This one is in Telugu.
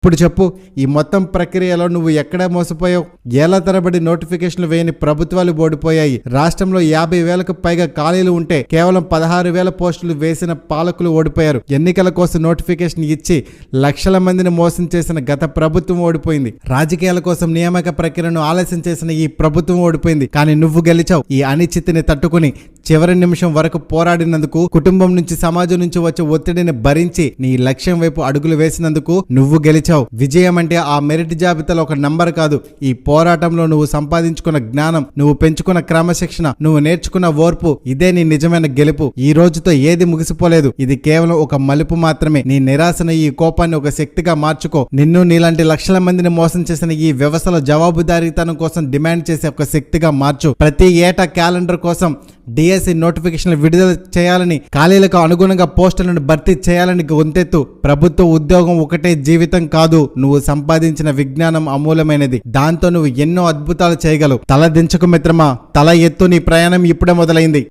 ఇప్పుడు చెప్పు ఈ మొత్తం ప్రక్రియలో నువ్వు ఎక్కడ మోసపోయావు? ఏళ్ళ తరబడి నోటిఫికేషన్లు వేయని ప్రభుత్వాలు ఓడిపోయాయి. రాష్ట్రంలో యాభై వేలకు పైగా ఖాళీలు ఉంటే కేవలం పదహారు వేల పోస్టులు వేసిన పాలకులు ఓడిపోయారు. ఎన్నికల కోసం నోటిఫికేషన్ ఇచ్చి లక్షల మందిని మోసం చేసిన గత ప్రభుత్వం ఓడిపోయింది. రాజకీయాల కోసం నియామక ప్రక్రియను ఆలస్యం చేసిన ఈ ప్రభుత్వం ఓడిపోయింది. కానీ నువ్వు గెలిచావు. ఈ అనిశ్చితిని తట్టుకుని చివరి నిమిషం వరకు పోరాడినందుకు కుటుంబం నుంచి సమాజం నుంచి వచ్చే ఒత్తిడిని భరించి నీ లక్ష్యం వైపు అడుగులు వేసినందుకు నువ్వు గెలిచావు. విజయం అంటే ఆ మెరిట్ జాబితాలో ఒక నంబర్ కాదు. ఈ పోరాటంలో నువ్వు సంపాదించుకున్న జ్ఞానం నువ్వు పెంచుకున్న క్రమశిక్షణ నువ్వు నేర్చుకున్న ఓర్పు ఇదే నీ నిజమైన గెలుపు. ఈ రోజుతో ఏది ముగిసిపోలేదు. ఇది కేవలం ఒక మలుపు మాత్రమే. నీ నిరాశన ఈ కోపాన్ని ఒక శక్తిగా మార్చుకో. నిన్ను నీలాంటి లక్షల మందిని మోసం చేసిన ఈ వ్యవస్థలో జవాబుదారీతనం కోసం డిమాండ్ చేసే ఒక శక్తిగా మార్చు. ప్రతి ఏటా క్యాలెండర్ కోసం డిఎస్సి నోటిఫికేషన్లు విడుదల చేయాలని ఖాళీలకు అనుగుణంగా పోస్టులను భర్తీ చేయాలని గొంతెత్తు. ప్రభుత్వ ఉద్యోగం ఒకటే జీవితం కాదు నువ్వు సంపాదించిన విజ్ఞానం అమూలమైనది దాంతో నువ్వు ఎన్నో అద్భుతాలు చేయగలవు. తల దించకు మిత్రమా? తల ఎత్తు నీ ప్రయాణం ఇప్పుడే మొదలైంది.